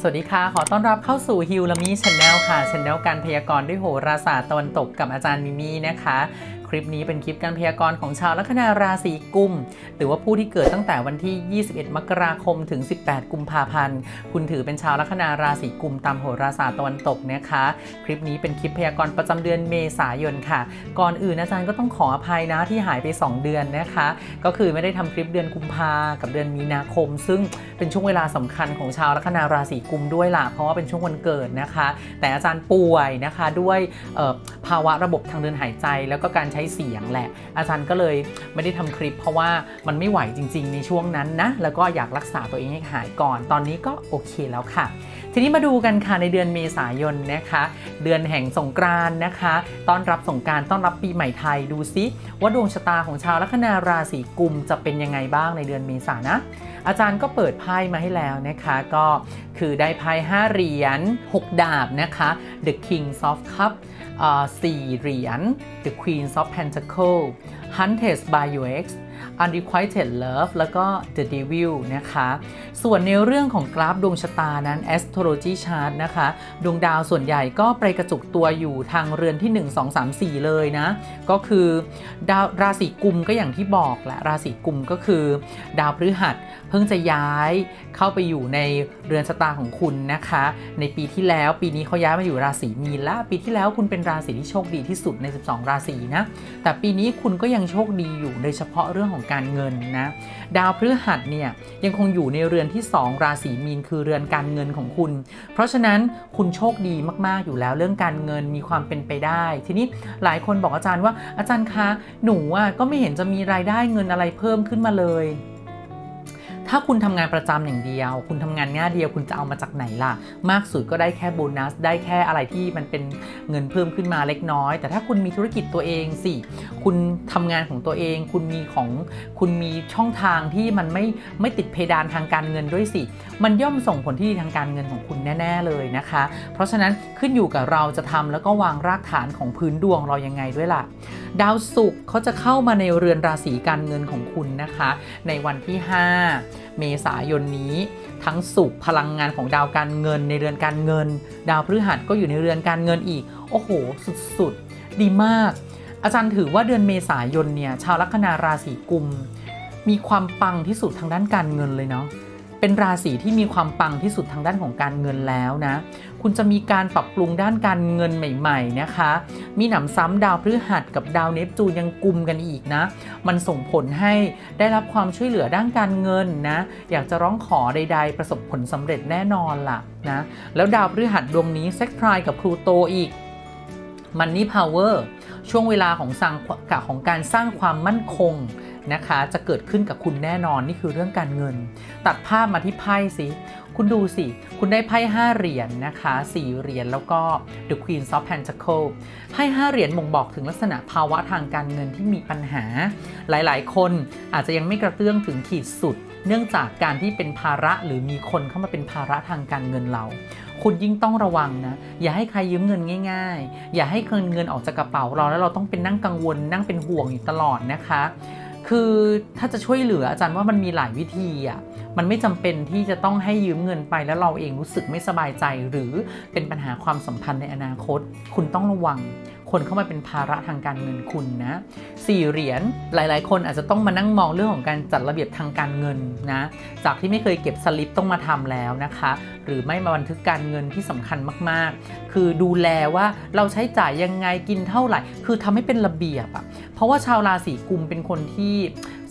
สวัสดีค่ะ ขอต้อนรับเข้าสู่ฮิวลามีช n แนลค่ะช n แนลการพยากรณ์ด้วยโหราศาสตร์ตะวันตกกับอาจารย์มิมี่นะคะคลิปนี้เป็นคลิปการพยากรณ์ของชาวลัคนาราศีกุม หรือว่าผู้ที่เกิดตั้งแต่วันที่ 21 มกราคมถึง 18 กุมภาพันธ์ คุณถือเป็นชาวลัคนาราศีกุมตามโหราศาสตร์ตะวันตกนะคะ คลิปนี้เป็นคลิปพยากรณ์ประจำเดือนเมษายนค่ะ ก่อนอื่นอาจารย์ก็ต้องขออภัยนะที่หายไป 2 เดือนนะคะ ก็คือไม่ได้ทำคลิปเดือนกุมภากับเดือนมีนาคม ซึ่งเป็นช่วงเวลาสำคัญของชาวลัคนาราศีกุมด้วยล่ะ เพราะว่าเป็นช่วงวันเกิดนะคะ แต่อาจารย์ป่วยนะคะด้วยภาวะระบบทางเดินหายใจแล้วก็การใช้เสียงแหละ อาจารย์ก็เลยไม่ได้ทำคลิป เพราะว่ามันไม่ไหวจริง ๆ ในช่วงนั้นนะ แล้วก็อยากรักษาตัวเองให้หายก่อน ตอนนี้ก็โอเคแล้วค่ะ ทีนี้มาดูกันค่ะในเดือนเมษายนนะคะ เดือนแห่งสงกรานต์นะคะ ต้อนรับสงกรารต้อนรับปีใหม่ไทยดูซิว่าดวงชะตาของชาวลัคนาราศีกุมจะเป็นยังไงบ้างในเดือนเมษานะอาจารย์ก็เปิดไพ่มาให้แล้วนะคะก็คือได้ไพ่5เหรียญ6 ดาบนะคะ The King of Cup สี่เหรียญ The Queen of Pentacle Hunted by Ex Unrequited Love แล้วก็ The Devil นะคะ ส่วนในเรื่องของกราฟดวงชะตานั้น astrology chart นะคะ ดวงดาวส่วนใหญ่ก็ไปกระจุกตัวอยู่ทางเรือนที่ 1 2 3 4 เลยนะ ก็คือดาวราศีกุมก็อย่างที่บอกแหละราศีกุมก็คือ ดาวพฤหัสเพิ่งจะย้ายเข้าไปอยู่ในเรือนชะตาของคุณนะคะ ในปีที่แล้วปีนี้เขาย้ายมาอยู่ราศีมีนแล้วปีที่แล้วคุณเป็นราศีที่โชคดีที่สุดใน 12 ราศีนะแต่ปีนี้คุณก็ยังโชคดีอยู่โดยเฉพาะเรื่องของการเงินนะดาวพฤหัสเนี่ยยังคงอยู่ในเรือนที่ 2 ราศีมีนคือเรือนการเงินของคุณ เพราะฉะนั้นคุณโชคดีมากๆอยู่แล้วเรื่องการเงินมีความเป็นไปได้ ทีนี้หลายคนบอกอาจารย์ว่าอาจารย์คะหนูอะก็ไม่เห็นจะมีรายได้เงินอะไรเพิ่มขึ้นมาเลย ถ้าคุณทำงานประจำอย่างเดียว คุณทำงานง่าเดียวคุณจะเอามาจากไหนล่ะ มากสุดก็ได้แค่โบนัส ได้แค่อะไรที่มันเป็นเงินเพิ่มขึ้นมาเล็กน้อย แต่ถ้าคุณมีธุรกิจตัวเองสิ คุณทำงานของตัวเอง คุณมีของคุณมีช่องทางที่มันไม่ไม่ติดเพดานทางการเงินด้วยสิ มันย่อมส่งผลที่ดีทางการเงินของคุณแน่ ๆเลยนะคะ เพราะฉะนั้นขึ้นอยู่กับเราจะทำแล้วก็วางรากฐานของพื้นดวงเรายังไงด้วยล่ะ ดาวศุกร์เขาจะเข้ามาในเรือนราศีการเงินของคุณนะคะ ในวันที่ 5เมษายนนี้ ทั้งสุกพลังงานของดาวการเงินในเรือนการเงิน ดาวพฤหัสก็อยู่ในเรือนการเงินอีก โอ้โห สุดๆ ดีมาก อาจารย์ถือว่าเดือนเมษายนเนี่ยชาวลัคนาราศีกุม มีความปังที่สุดทางด้านการเงินเลยเนาะเป็นราศีที่มีความปังที่สุดทางด้านของการเงินแล้วนะ คุณจะมีการปรับปรุงด้านการเงินใหม่ๆนะคะ มีหนำซ้ำดาวพฤหัสกับดาวเนปจูนยังกุมกันอีกนะ มันส่งผลให้ได้รับความช่วยเหลือด้านการเงินนะ อยากจะร้องขอใด ๆ ประสบผลสำเร็จแน่นอนล่ะนะ แล้วดาวพฤหัสดวงนี้เซ็กพรายกับพลูโตอีกมันนี่พาวเวอร์ช่วงเวลาของสร้างของการสร้างความมั่นคง นะคะ จะเกิดขึ้นกับคุณแน่นอนนี่คือเรื่องการเงิน ตัดภาพมาที่ไพ่สิคุณดูสิ คุณได้ไพ่5เหรียญนนะคะ 4 เหรียญแล้วก็ The Queen of Pentacle ไพ่5เหรียญบ่งบอกถึงลักษณะภาวะทางการเงินที่มีปัญหา หลายๆ คนอาจจะยังไม่กระเตื้องถึงขีดสุด เนื่องจากการที่เป็นภาระหรือมีคนเข้ามาเป็นภาระทางการเงินเรา คุณยิ่งต้องระวังนะ อย่าให้ใครยืมเงินง่าย ๆ อย่าให้เงินเงินออกจากกระเป๋าเราแล้วเราต้องเป็นนั่งกังวลนั่งเป็นห่วงอยู่ตลอดนะคะ คือถ้าจะช่วยเหลืออาจารย์ว่ามันมีหลายวิธีอะมันไม่จำเป็นที่จะต้องให้ยืมเงินไปแล้วเราเองรู้สึกไม่สบายใจ หรือเป็นปัญหาความสัมพันธ์ในอนาคต คุณต้องระวัง คนเข้ามาเป็นภาระทางการเงินคุณนะสี่เหรียญหลาย ๆ คนอาจจะต้องมานั่งมองเรื่องของการจัดระเบียบทางการเงินนะจากที่ไม่เคยเก็บสลิปต้องมาทำแล้วนะคะ หรือไม่มาบันทึกการเงินที่สำคัญมาก ๆ คือดูแลว่าเราใช้จ่ายยังไงกินเท่าไหร่ คือทำให้เป็นระเบียบอะเพราะว่าชาวราศีกุมเป็นคนที่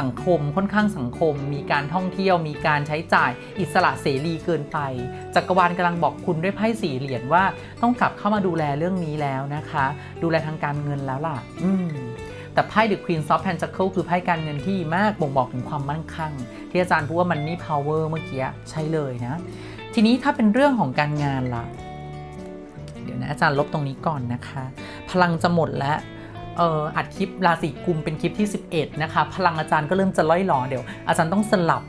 สังคมค่อนข้างสังคม มีการท่องเที่ยว มีการใช้จ่ายอิสระเสรีเกินไป จักรวาลกำลังบอกคุณด้วยไพ่สี่เหรียญว่าต้องกลับเข้ามาดูแลเรื่องนี้แล้วนะคะ ดูแลทางการเงินแล้วล่ะ อืมแต่ไพ่ The Queen of Pentacle คือไพ่การเงินที่มากบ่งบอกถึงความมั่นคงที่อาจารย์พูดว่ามันนี่ power เมื่อกี้ใช่เลยนะ ทีนี้ถ้าเป็นเรื่องของการงานล่ะ เดี๋ยวนะอาจารย์ลบตรงนี้ก่อนนะคะ พลังจะหมดแล้ว อออัดคลิปราศีกุมเป็นคลิปที่ 11 นะคะ พลังอาจารย์ก็เริ่มจะล่อยหลอเดี๋ยว อาจารย์ต้องสลับ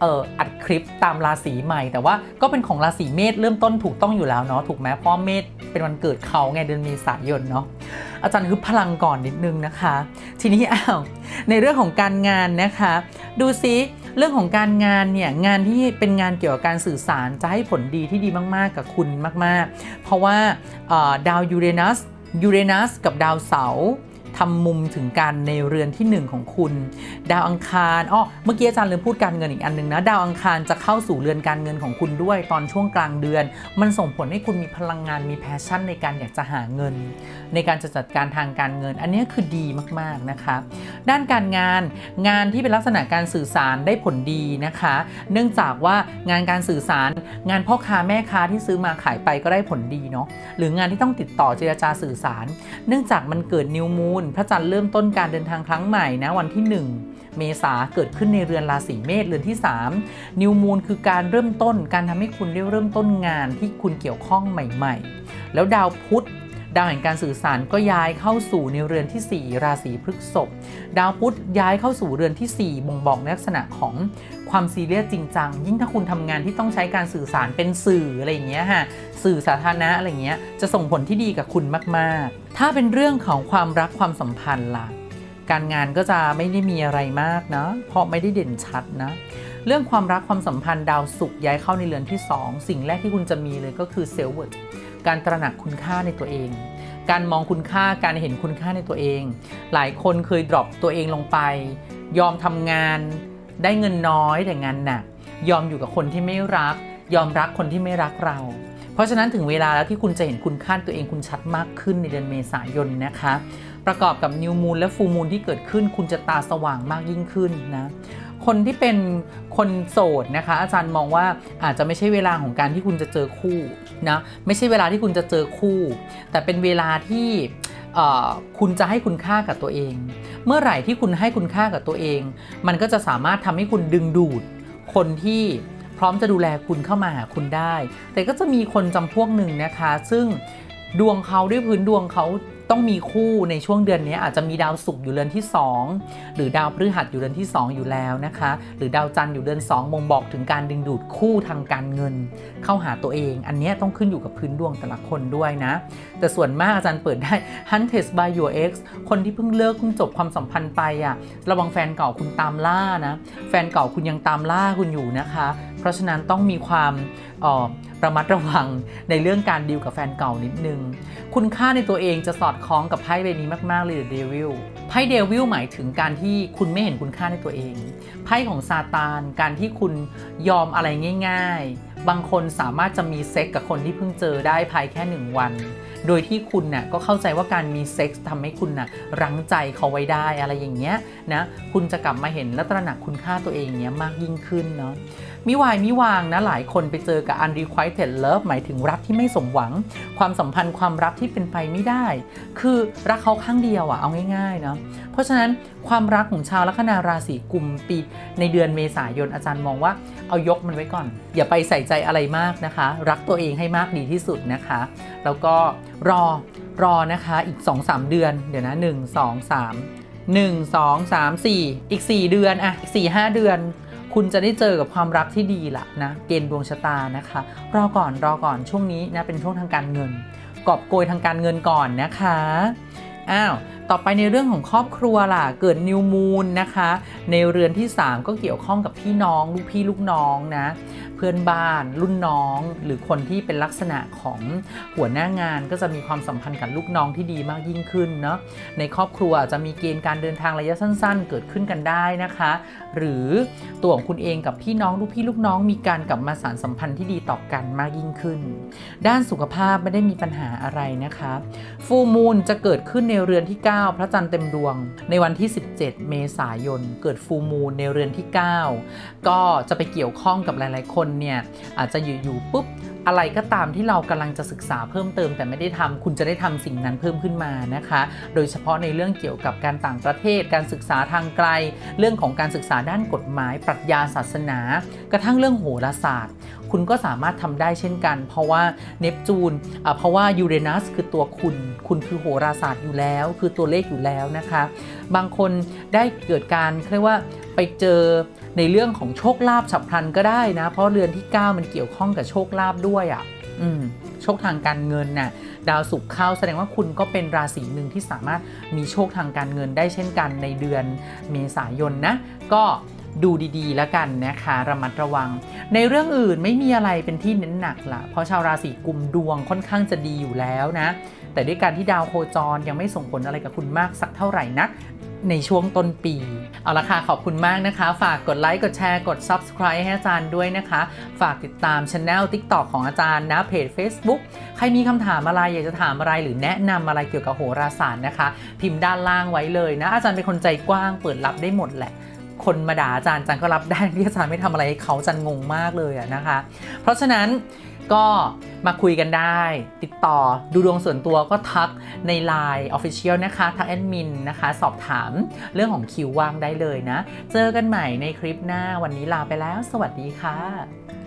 เอออัดคลิปตามราศีใหม่ แต่ว่าก็เป็นของราศีเมษเริ่มต้นถูกต้องอยู่แล้วเนาะถูกไหมเพราะเมษเป็นวันเกิดเขาไงเดือนเมษายนเนาะอาจารย์คือพลังก่อนนิดนึงนะคะ ทีนี้อ้าวในเรื่องของการงานนะคะ ดูซิเรื่องของการงานเนี่ยงานที่เป็นงานเกี่ยวกับการสื่อสารจะให้ผลดีที่ดีมาก ๆ กับคุณมาก ๆ เพราะว่าดาวยูเรนัสยูเรนัสกับดาวเสาร์ ทำมุมถึงกันในเรือนที่ 1 ของคุณ ดาวอังคารอ้อเมื่อกี้อาจารย์ลืมพูดการเงินอีกอันหนึงนะ ดาวอังคารจะเข้าสู่เรือนการเงินของคุณด้วยตอนช่วงกลางเดือน มันส่งผลให้คุณมีพลังงานมีแพชชั่นในการอยากจะหาเงิน ในการจะจัดการทางการเงิน อันนี้คือดีมากๆนะคะด้านการงานงานที่เป็นลักษณะการสื่อสารได้ผลดีนะคะ เนื่องจากว่างานการสื่อสารงานพ่อค้าแม่ค้าที่ซื้อมาขายไปก็ได้ผลดีเนาะหรืองานที่ต้องติดต่อเจรจาสื่อสาร เนื่องจากมันเกิดนิวมูนพระจันทร์เริ่มต้นการเดินทางครั้งใหม่นะวันที่ 1 เมษาเกิดขึ้นในเรือนราศีเมษเรือนที่ 3 นิวมูนคือการเริ่มต้นการทำให้คุณได้เริ่มต้นงานที่คุณเกี่ยวข้องใหม่ ๆ แล้วดาวพุธ ดาวแห่งการสื่อสารก็ย้ายเข้าสู่ในเรือนทีสี่4 ราศีพฤษภดาวพุธย้ายเข้าสู่เรือนทีสี่ 4 บ่งบอกลักษณะของความซีเรียสจริงจัง ยิ่งถ้าคุณทำงานที่ต้องใช้การสื่อสารเป็นสื่ออะไรอย่างเงี้ยฮะสื่อสาธารณะอะไรอย่างเงี้ยจะส่งผลที่ดีกับคุณมาก ๆ ถ้าเป็นเรื่องของความรักความสัมพันธ์ล่ะการงานก็จะไม่ได้มีอะไรมากนะเพราะไม่ได้เด่นชัดนะเรื่องความรักความสัมพันธ์ดาวศุกร์ย้ายเข้าในเรือนที่ 2 สิ่งแรกที่คุณจะมีเลยก็คือเซลล์เวิร์ด การตระหนักคุณค่าในตัวเอง การมองคุณค่าการเห็นคุณค่าในตัวเอง หลายคนเคยดรอปตัวเองลงไป ยอมทำงานได้เงินน้อยแต่งานหนัก ยอมอยู่กับคนที่ไม่รัก ยอมรักคนที่ไม่รักเรา เพราะฉะนั้นถึงเวลาแล้วที่คุณจะเห็นคุณค่าตัวเองคุณชัดมากขึ้นในเดือนเมษายนนะคะ ประกอบกับนิวมู n และฟูมู n ที่เกิดขึ้น คุณจะตาสว่างมากยิ่งขึ้นนะคนที่เป็นคนโสดนะคะ อาจารย์มองว่าอาจจะไม่ใช่เวลาของการที่คุณจะเจอคู่นะไม่ใช่เวลาที่คุณจะเจอคู่ แต่เป็นเวลาที่คุณจะให้คุณค่ากับตัวเอง เมื่อไหร่ที่คุณให้คุณค่ากับตัวเอง มันก็จะสามารถทำให้คุณดึงดูด คนที่พร้อมจะดูแลคุณเข้ามาหาคุณได้ แต่ก็จะมีคนจำพวกหนึ่งนะคะ ซึ่งดวงเขาด้วยพื้นดวงเขา ต้องมีคู่ในช่วงเดือนนี้อาจจะมีดาวศุกร์อยู่เรือนที่ 2 หรือดาวพฤหัสอยู่เรือนที่ 2 อยู่แล้วนะคะ หรือดาวจันทร์อยู่เดือน2บ่งบอกถึงการดึงดูดคู่ทางการเงิน เข้าหาตัวเอง อันนี้ต้องขึ้นอยู่กับพื้นดวงแต่ละคนด้วยนะ แต่ส่วนมากอาจารย์เปิดได้ Hunted by your ex คนที่เพิ่งเลิกเพิ่งจบความสัมพันธ์ไปอะระวังแฟนเก่าคุณตามล่านะ แฟนเก่าคุณยังตามล่าคุณอยู่นะคะเพราะฉะนั้นต้องมีความออระมัดระวังในเรื่องการดีลกับแฟนเก่านิดนึง คุณค่าในตัวเองจะสอดคล้องกับไพ่ใบนี้มาก ๆ เลยเดวิลไพ่เดวิลหมายถึงการที่คุณไม่เห็นคุณค่าในตัวเอง ไพ่ของซาตาน การที่คุณยอมอะไรง่าย ๆ บางคนสามารถจะมีเซ็กกับคนที่เพิ่งเจอได้ภายแค่หนึ่งวันโดยที่คุณน่ะก็เข้าใจว่าการมีเซ็กส์ทำให้คุณน่ะรั้งใจเขาไว้ได้อะไรอย่างเงี้ยนะคุณจะกลับมาเห็นและตระหนักคุณค่าตัวเองเนี้ยมากยิ่งขึ้นเนาะมิวายมิวางนะหลายคนไปเจอกับ unrequited love หมายถึงรักที่ไม่สมหวัง ความสัมพันธ์ความรักที่เป็นไปไม่ได้ คือรักเขาข้างเดียวอะเอาง่ายๆเนาะเพราะฉะนั้นความรักของชาวลัคนาราศีกุมปีในเดือนเมษายนอาจารย์มองว่าเอายกมันไว้ก่อน อย่าไปใส่ใจอะไรมากนะคะ รักตัวเองให้มากดีที่สุดนะคะ แล้วก็ รอรอนะคะอีก 2-3 เดือน เดี๋ยวนะ 1 2 3 1 2 3 4 อีก 4 เดือนอะอีก4 5 เดือน คุณจะได้เจอกับความรักที่ดีละนะเกณฑ์ดวงชะตานะคะ รอก่อนรอก่อนช่วงนี้นะเป็นช่วงทางการเงิน กอบโกยทางการเงินก่อนนะคะ อ้าวต่อไปในเรื่องของครอบครัวล่ะ เกิดนิวมูนนะคะ ในเรือนที่ 3 ก็เกี่ยวข้องกับพี่น้อง ลูกพี่ลูกน้องนะ เพื่อนบ้าน รุ่นน้อง หรือคนที่เป็นลักษณะของหัวหน้างานก็จะมีความสัมพันธ์กับลูกน้องที่ดีมากยิ่งขึ้นเนาะ ในครอบครัวอาจจะมีเกณฑ์การเดินทางระยะสั้น ๆ เกิดขึ้นกันได้นะคะ หรือตัวของคุณเองกับพี่น้องลูกพี่ลูกน้องมีการกลับมาสานสัมพันธ์ที่ดีต่อกันมากยิ่งขึ้น ด้านสุขภาพไม่ได้มีปัญหาอะไรนะคะ ฟูมูลจะเกิดขึ้นในเรือนที่ 9 พระจันทร์เต็มดวง ในวันที่ 17 เมษายน เกิดฟูมูลในเรือนที่ 9 ก็จะไปเกี่ยวข้องกับหลาย ๆ คนเนี่ยอาจจะอยู่ๆปุ๊บ อะไรก็ตามที่เรากำลังจะศึกษาเพิ่มเติมแต่ไม่ได้ทำคุณจะได้ทำสิ่งนั้นเพิ่มขึ้นมานะคะ โดยเฉพาะในเรื่องเกี่ยวกับการต่างประเทศ การศึกษาทางไกล เรื่องของการศึกษาด้านกฎหมาย ปรัชญาศาสนา กระทั่งเรื่องโหราศาสตร์ คุณก็สามารถทำได้เช่นกัน เพราะว่าเนปจูนเพราะว่ายูเรนัสคือตัวคุณ คุณคือโหราศาสตร์อยู่แล้ว คือตัวเลขอยู่แล้วนะคะ บางคนได้เกิดการเรียกว่าไปเจอ ในเรื่องของโชคลาภฉับพลันก็ได้นะ เพราะเรือนที่ 9 มันเกี่ยวข้องกับโชคลาภด้วยอะ่ะอืมโชคทางการเงินน่ะดาวศุกร์เข้าแสดงว่าคุณก็เป็นราศีหนึ่งที่สามารถมีโชคทางการเงินได้เช่นกันในเดือนเมษายนนะ ก็ดูดีๆ แล้วกันนะคะระมัดระวัง ในเรื่องอื่นไม่มีอะไรเป็นที่เน้นหนักละเพราะชาวราศีกุมดวงค่อนข้างจะดีอยู่แล้วนะ แต่ด้วยการที่ดาวโคจรยังไม่ส่งผลอะไรกับคุณมากสักเท่าไหร่นัก ในช่วงต้นปี เอาละค่ะ ขอบคุณมากนะคะ ฝากกดไลค์กดแชร์กด Subscribe ให้อาจารย์ด้วยนะคะ ฝากติดตามช anel TikTok ของอาจารย์นะเพจ Facebook ใครมีคำถามอะไรอยากจะถามอะไรหรือแนะนำอะไรเกี่ยวกับโหราศาสตร์นะคะ พิมพ์ด้านล่างไว้เลยนะ อาจารย์เป็นคนใจกว้างเปิดรับได้หมดแหละ คนมาด่าอาจารย์อาจารย์ก็รับได้ที่อาจารย์ไม่ทำอะไรให้เขาอาจารย์งงมากเลยอะนะคะ เพราะฉะนั้นก็มาคุยกันได้ ติดต่อดูดวงส่วนตัวก็ทักใน Line Official นะคะ ทักแอดมินนะคะ สอบถามเรื่องของคิวว่างได้เลยนะ เจอกันใหม่ในคลิปหน้าวันนี้ลาไปแล้ว สวัสดีค่ะ